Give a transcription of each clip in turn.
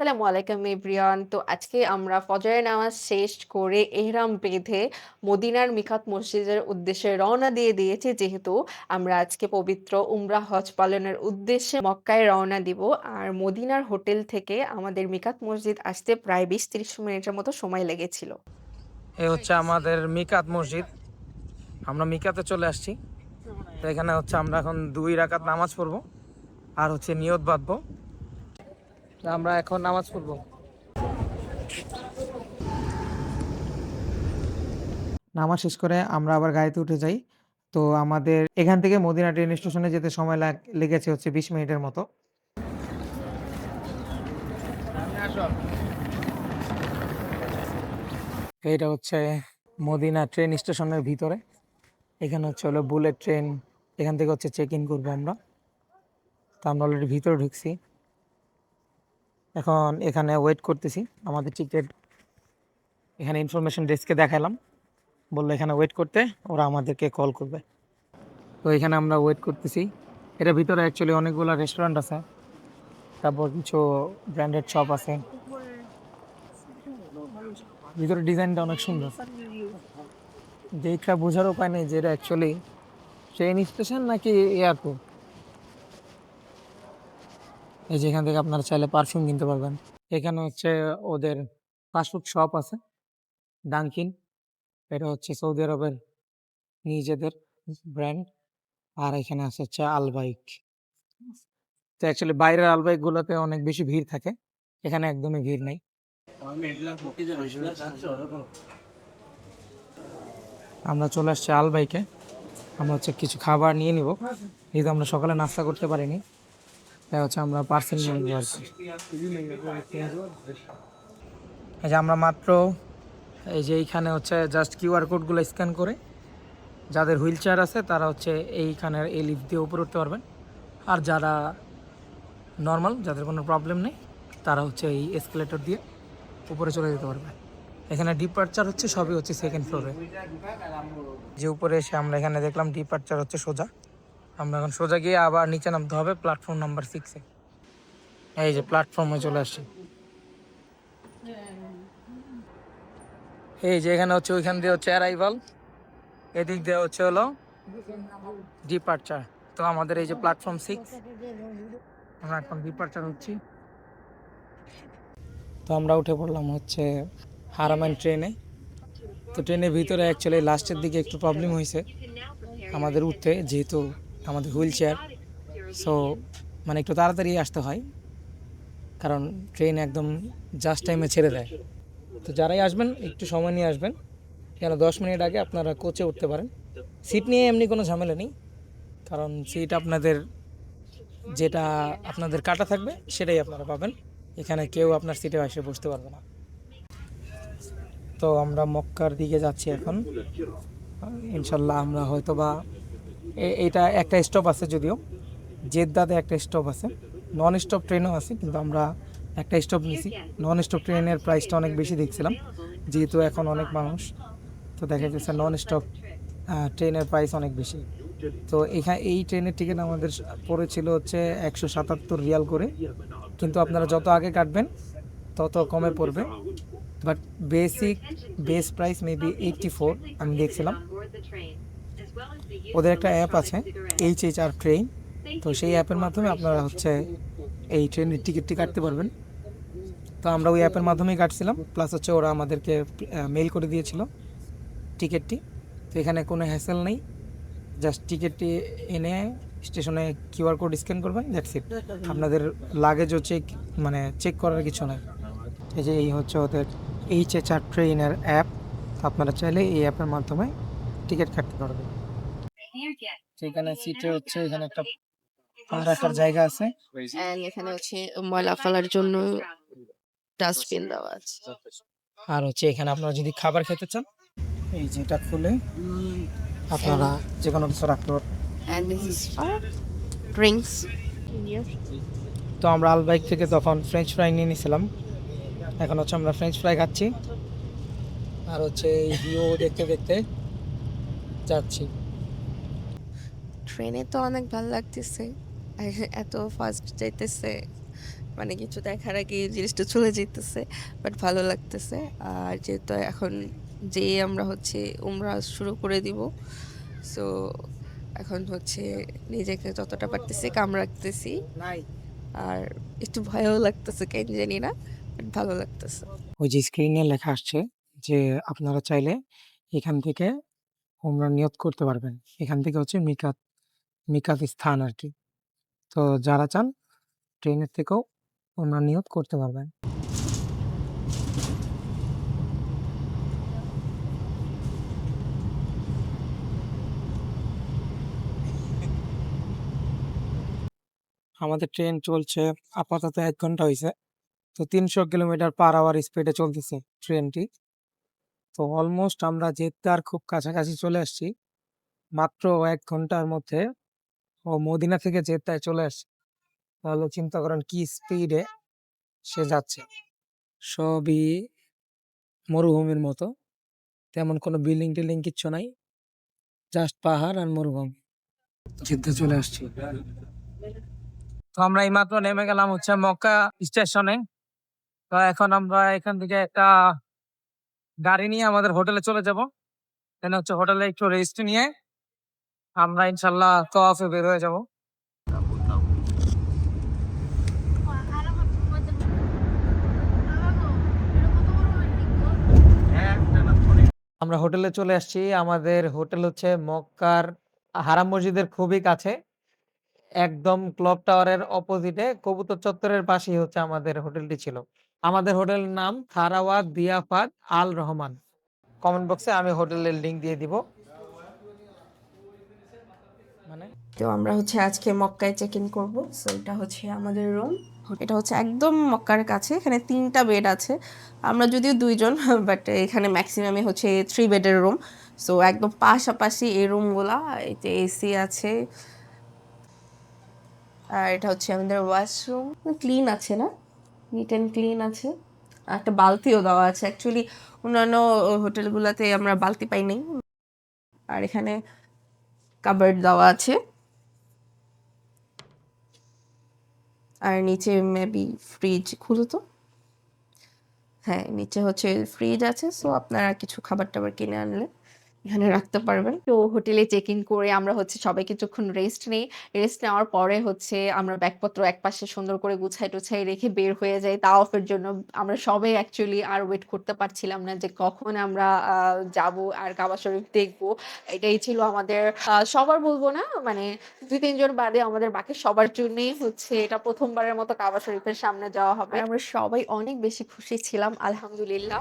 আসসালামু আলাইকুম এভরিওয়ান। তো আজকে আমরা ফজরের নামাজ শেষ করে এহরাম বেঁধে মদিনার মিকাত মসজিদের উদ্দেশ্যে রওনা দিয়ে দিয়েছি। যেহেতু আমরা আজকে পবিত্র উমরা হজ পালনের উদ্দেশ্যে মক্কায় রওনা দিব। আর মদিনার হোটেল থেকে আমাদের মিকাত মসজিদ আসতে প্রায় ২০-৩০ মিনিটের মতো সময় লেগেছিল। এ হচ্ছে আমাদের মিকাত মসজিদ আমরা মিকাতে চলে আসছি এখানে হচ্ছে আমরা এখন দুই রাকাত নামাজ পড়ব আর হচ্ছে নিয়ত বাঁধবো আমরা এখন নামাজ পড়ব। নামাজ শেষ করে আমরা আবার গাড়িতে উঠে যাই। তো আমাদের এখান থেকে মদিনা ট্রেন স্টেশনে যেতে সময় লাগ- লেগেছে হচ্ছে বিশ মিনিটের মতো। এইটা হচ্ছে মদিনা ট্রেন স্টেশনের ভিতরে। এখানে হচ্ছে হলো বুলেট ট্রেন এখান থেকে হচ্ছে চেক ইন করব আমরা। তো আমরা অলরেডি ভিতরে ঢুকছি। এখন এখানে ওয়েট করতেছি। আমাদের টিকিট এখানে ইনফরমেশন ডেস্কে দেখালাম বলল এখানে ওয়েট করতে, ওরা আমাদেরকে কল করবে। তো এখানে আমরা ওয়েট করতেছি। এটা ভিতরে অ্যাকচুয়ালি অনেকগুলো রেস্টুরেন্ট আছে। তারপর কিছু ব্র্যান্ডেড শপ আছে। ভিতরে ডিজাইনটা অনেক সুন্দর। দেখা বোঝার উপায় নেই যে এটা অ্যাকচুয়ালি ট্রেন স্টেশন নাকি এয়ারপোর্ট এই যে এখান থেকে আপনারা চাইলে পারফিউম কিনতে পারবেন। এখানে হচ্ছে ওদের ফাস্টফুড শপ আছে ডাঙ্কিন এটা হচ্ছে সৌদি আরবের নিজেদের ব্র্যান্ড আর এখানে আছে হচ্ছে আলবাইক তো অ্যাকচুয়ালি বাইরের আলবাইক গুলোতে অনেক বেশি ভিড় থাকে, এখানে একদমই ভিড় নেই। আমরা চলে আসছি আলবাইকে আমরা হচ্ছে কিছু খাবার নিয়ে নিব। যেহেতু আমরা সকালে নাস্তা করতে পারিনি। তাই হচ্ছে আমরা পার্সেল নিয়ে আর কি। এই যে আমরা মাত্র, এই যে এইখানে হচ্ছে জাস্ট কিউআর কোডগুলো স্ক্যান করে যাদের হুইল চেয়ার আছে তারা হচ্ছে এইখানের এই লিফট দিয়ে উপরে উঠতে পারবেন। আর যারা নর্মাল যাদের কোনো প্রবলেম নেই, তারা হচ্ছে এই এসকেলেটর দিয়ে উপরে চলে যেতে পারবে। এখানে ডিপার্চার হচ্ছে সবই হচ্ছে সেকেন্ড ফ্লোরে যে উপরে এসে আমরা এখানে দেখলাম ডিপার্চার হচ্ছে সোজা। আমরা এখন সোজা গিয়ে আবার নিচে নামতে হবে প্ল্যাটফর্ম নাম্বার সিক্সে এই যে প্ল্যাটফর্মে চলে আসছি। এই যে এখানে হচ্ছে, ওইখান দিয়ে হচ্ছে অ্যারাইভাল এদিক দিয়ে হচ্ছে হলো ডিপার্চার তো আমাদের এই যে প্ল্যাটফর্ম সিক্স আমরা এখন ডিপার্চার হচ্ছি। তো আমরা উঠে পড়লাম হচ্ছে হারামান ট্রেনে তো ট্রেনের ভিতরে অ্যাকচুয়ালি লাস্টের দিকে একটু প্রবলেম হয়েছে আমাদের উঠতে যেহেতু আমাদের হুইল চেয়ার। সো মানে একটু তাড়াতাড়ি আসতে হয়। কারণ ট্রেন একদম জাস্ট টাইমে ছেড়ে দেয়। তো যারাই আসবেন, একটু সময় নিয়ে আসবেন। কেন, দশ মিনিট আগে আপনারা কোচে উঠতে পারেন। সিট নিয়ে এমনি কোনো ঝামেলা নেই। কারণ সিট আপনাদের যেটা আপনাদের কাটা থাকবে, সেটাই আপনারা পাবেন। এখানে কেউ আপনার সিটে এসে বসতে পারবে না। তো আমরা মক্কার দিকে যাচ্ছি এখন। ইনশাল্লাহ আমরা হয়তো বা এটা একটা স্টপ আছে যদিও। জেদ্দাতে একটা স্টপ আছে। নন স্টপ ট্রেনও আছে, কিন্তু আমরা একটা স্টপ নিয়েছি। নন স্টপ ট্রেনের প্রাইসটা অনেক বেশি দেখছিলাম, যেহেতু এখন অনেক মানুষ। তো দেখা যাচ্ছে নন স্টপ ট্রেনের প্রাইস অনেক বেশি। তো এখানে এই ট্রেনের টিকিট আমাদের পড়েছিল হচ্ছে একশো সাতাত্তর রিয়াল করে। কিন্তু আপনারা যত আগে কাটবেন, তত কমে পড়বে। But basic base price maybe eighty four আমি দেখছিলাম। ওদের একটা অ্যাপ আছে এইচ এইচ আর ট্রেন তো সেই অ্যাপের মাধ্যমে আপনারা হচ্ছে এই ট্রেনের টিকিটটি কাটতে পারবেন। তো আমরা ওই অ্যাপের মাধ্যমেই কাটছিলাম। প্লাস হচ্ছে ওরা আমাদেরকে মেল করে দিয়েছিল টিকিটটি তো এখানে কোনো হ্যাসেল নেই। জাস্ট টিকিটটি এনে স্টেশনে কিউআর কোড স্ক্যান করবেন দ্যাটস ইট আপনাদের লাগেজও চেক মানে চেক করার কিছু নাই। এই যে এই হচ্ছে ওদের এইচ এইচ আর ট্রেনের অ্যাপ আপনারা চাইলে এই অ্যাপের মাধ্যমে টিকিট কাটতে পারবেন। সেখানে সিটে হচ্ছে এখানে একটা পা রাখার জায়গা আছে। And এখানে হচ্ছে ময়লা ফেলার জন্য ডাস্টবিন দেওয়া আছে। আর হচ্ছে এখানে আপনারা যদি খাবার খেতে চান এই যেটা খুলে আপনারা যে কোনো কিছু রাখতে drinks. তো আমরা আলবাইক থেকে তখন ফ্রেঞ্চ ফ্রাই নিয়ে নিয়েছিলাম এখন হচ্ছে আমরা ফ্রেঞ্চ ফ্রাই খাচ্ছি। আর হচ্ছে এই ভিউ দেখতে দেখতে যাচ্ছি। ট্রেনে তো অনেক ভালো লাগতেছে। এত ফাস্ট যাইতেছে মানে কিছু দেখার আগে জিনিসটা চলে যেতেছে বাট ভালো লাগতেছে। আর যেহেতু এখন যে আমরা হচ্ছে উমরা শুরু করে দিব সো এখন হচ্ছে নিজেকে যতটা পারতেছি কাম রাখতেছি। আর একটু ভয়ও লাগতেছে কেন জানি না বাট ভালো লাগতেছে। ওই যে স্ক্রিনে লেখা আসছে যে আপনারা চাইলে এখান থেকে উমরা নিয়ত করতে পারবেন। এখান থেকে হচ্ছে মিকাত মিকাত স্থান আর কি তো যারা চান, ট্রেনের থেকেও উমরা নিয়ত করতে পারবেন। আমাদের ট্রেন চলছে আপাতত এক ঘণ্টা হয়েছে তো তিনশো কিলোমিটার পার আওয়ার স্পিডে চলতেছে ট্রেনটি। তো অলমোস্ট আমরা জেদ্দার খুব কাছাকাছি চলে আসছি। মাত্র এক ঘণ্টার মধ্যে ও মদিনা থেকে জেদ্দায় চলে আসছে তাহলে চিন্তা করেন কি স্পিডে সে যাচ্ছে। সবই মরুভূমির মতো। তেমন কোনো বিল্ডিং টিল্ডিং কিচ্ছু নাই। জাস্ট পাহাড় আর মরুভূমি। জেদ্দা চলে আসছি। তো আমরা এইমাত্র নেমে গেলাম হচ্ছে মক্কা স্টেশনে তো এখন আমরা এখান থেকে একটা গাড়ি নিয়ে আমাদের হোটেলে চলে যাব। এখানে হচ্ছে হোটেলে একটু রেস্ট নিয়ে আমরা ইনশাল্লাহ তফে বের হয়ে যাব। আমরা হোটেলে চলে আসছি। আমাদের হোটেল হচ্ছে মক্কার হারাম মসজিদের খুবই কাছে। একদম ক্লক টাওয়ারের অপোজিটে কবুতর চত্বরের পাশেই হচ্ছে আমাদের হোটেলটি ছিল। আমাদের হোটেলের নাম থারাওয়াত দিয়াফাত আল রহমান। কমেন্ট বক্সে আমি হোটেলের লিংক দিয়ে দিব। মানে? তো আমরা হচ্ছে আজকে মক্কায় চেক ইন করব। সো এটা হচ্ছে আমাদের রুম এটা হচ্ছে একদম মক্কার কাছে। এখানে তিনটা বেড আছে। আমরা যদিও দুইজন বাট এখানে ম্যাক্সিমামে হচ্ছে থ্রি বেডের রুম সো একদম পাশাপাশি এই রুমগুলা এতে এসি আছে। আর এটা হচ্ছে আমাদের ওয়াশরুম ক্লিন আছে না? নিট অ্যান্ড ক্লিন আছে। একটা বালতিও দেওয়া আছে। অ্যাকচুয়ালি অন্যান্য হোটেলগুলোতে আমরা বালতি পাই নাই। আর এখানে কাবার্ড দেওয়া আছে। আর নিচে মেবি ফ্রিজ খুলো তো। হ্যাঁ নিচে হচ্ছে ফ্রিজ আছে সো আপনারা কিছু খাবার টাবার কিনে আনলে। এখানে রাখতে পারবেন। তো হোটেলে চেক ইন করে আমরা হচ্ছে সবাই কিছুক্ষণ রেস্ট নেই। রেস্ট নেওয়ার পরে হচ্ছে আমরা ব্যাগপত্র একপাশে সুন্দর করে গুছাই টুছাই রেখে বের হয়ে যাই। তাওয়াফের জন্য আমরা সবাই অ্যাকচুয়ালি আর ওয়েট করতে পারছিলাম না যে কখন আমরা যাব আর কাবা শরীফ দেখব। এটাই ছিল আমাদের সবার বলব না মানে দুই তিনজন বাদে আমাদের বাকি সবার জন্যই হচ্ছে এটা প্রথমবারের মতো কাবা শরীফের সামনে যাওয়া হবে। আমরা সবাই অনেক বেশি খুশি ছিলাম আলহামদুলিল্লাহ।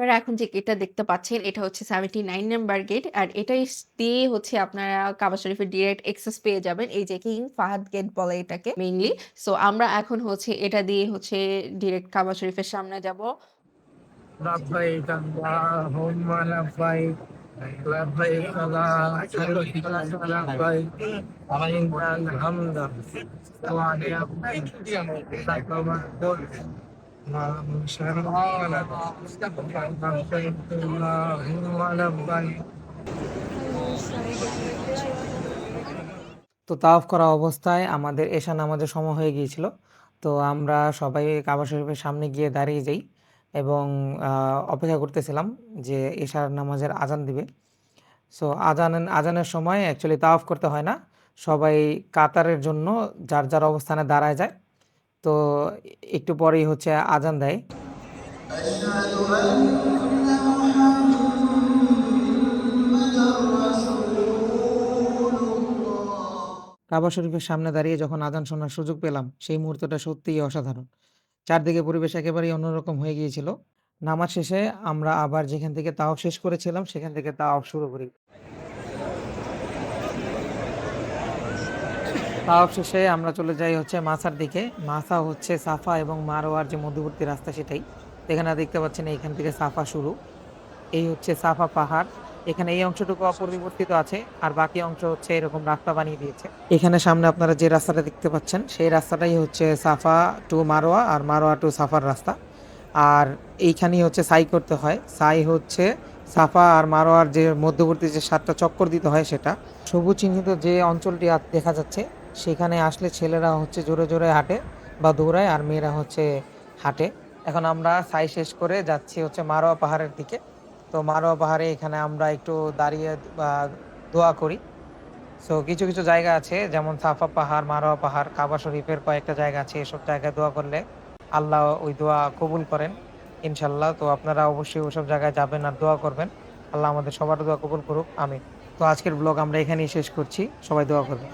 আপনারা এখন যে গেটটা দেখতে পাচ্ছেন এটা হচ্ছে সেভেন্টি নাইন নাম্বার গেট আর এটাই দিয়ে হচ্ছে আপনারা কাবা শরীফের ডিরেক্ট অ্যাক্সেস পেয়ে যাবেন এই যে কিং ফাহাদ গেট বলে এটাকে মেইনলি সো আমরা এখন হচ্ছে এটা দিয়ে হচ্ছে ডিরেক্ট কাবা শরীফের সামনে যাব لبيك اللهم لبيك لبيك لا شريك لك لبيك إن الحمد والنعمة لك والملك لا شريك لك لبيك اللهم لبيك তো তাওয়াফ করা অবস্থায় আমাদের এশা নামাজের সময় হয়ে গিয়েছিল। তো আমরা সবাই কাবা শরীফের সামনে গিয়ে দাঁড়িয়ে যাই এবং অপেক্ষা করতেছিলাম যে এশার নামাজের আজান দিবে। সো আজান, আজানের সময় অ্যাকচুয়ালি তাওয়াফ করতে হয় না। সবাই কাতারের জন্য যার যার অবস্থানে দাঁড়ায় যায়। তো একটু পরেই হচ্ছে আজান দেয়। কাবা শরীফের সামনে দাঁড়িয়ে যখন আজান শোনার সুযোগ পেলাম, সেই মুহূর্তটা সত্যিই অসাধারণ। চারদিকে পরিবেশ একেবারেই অন্যরকম হয়ে গিয়েছিল। নামাজ শেষে আমরা আবার যেখান থেকে তাও শেষ করেছিলাম, সেখান থেকে তাও শুরু করি। তাওয়াফ শেষে আমরা চলে যাই হচ্ছে মাসার দিকে। মাসা হচ্ছে সাফা এবং মারোয়ার যে মধ্যবর্তী রাস্তা সেটাই। এখানে দেখতে পাচ্ছেন এইখান থেকে সাফা শুরু। এই হচ্ছে সাফা পাহাড়। এখানে এই অংশটুকু অপরিবর্তিত আছে, আর বাকি অংশ হচ্ছে এরকম রাস্তা বানিয়ে দিয়েছে। এখানে সামনে আপনারা যে রাস্তাটা দেখতে পাচ্ছেন, সেই রাস্তাটাই হচ্ছে সাফা টু মারোয়া আর মারোয়া টু সাফার রাস্তা। আর এইখানেই হচ্ছে সাই করতে হয়। সাই হচ্ছে সাফা আর মারোয়ার যে মধ্যবর্তী যে সাতটা চক্কর দিতে হয় সেটা। সবুজ চিহ্নিত যে অঞ্চলটি দেখা যাচ্ছে সেখানে আসলে ছেলেরা হচ্ছে জোরে জোরে হাঁটে বা দৌড়ায় আর মেয়েরা হচ্ছে হাঁটে। এখন আমরা সাই শেষ করে যাচ্ছি হচ্ছে মারোয়া পাহাড়ের দিকে। তো মারোয়া পাহাড়ে এখানে আমরা একটু দাঁড়িয়ে বা দোয়া করি। সো কিছু কিছু জায়গা আছে, যেমন সাফা পাহাড়, মারোয়া পাহাড়, কাবা শরীফের কয়েকটা জায়গা আছে, এসব জায়গায় দোয়া করলে আল্লাহ ওই দোয়া কবুল করেন ইনশাল্লাহ তো আপনারা অবশ্যই ওসব জায়গায় যাবেন আর দোয়া করবেন। আল্লাহ আমাদের সবার দোয়া কবুল করুক আমি তো আজকের ব্লগ আমরা এখানেই শেষ করছি, সবাই দোয়া করবেন।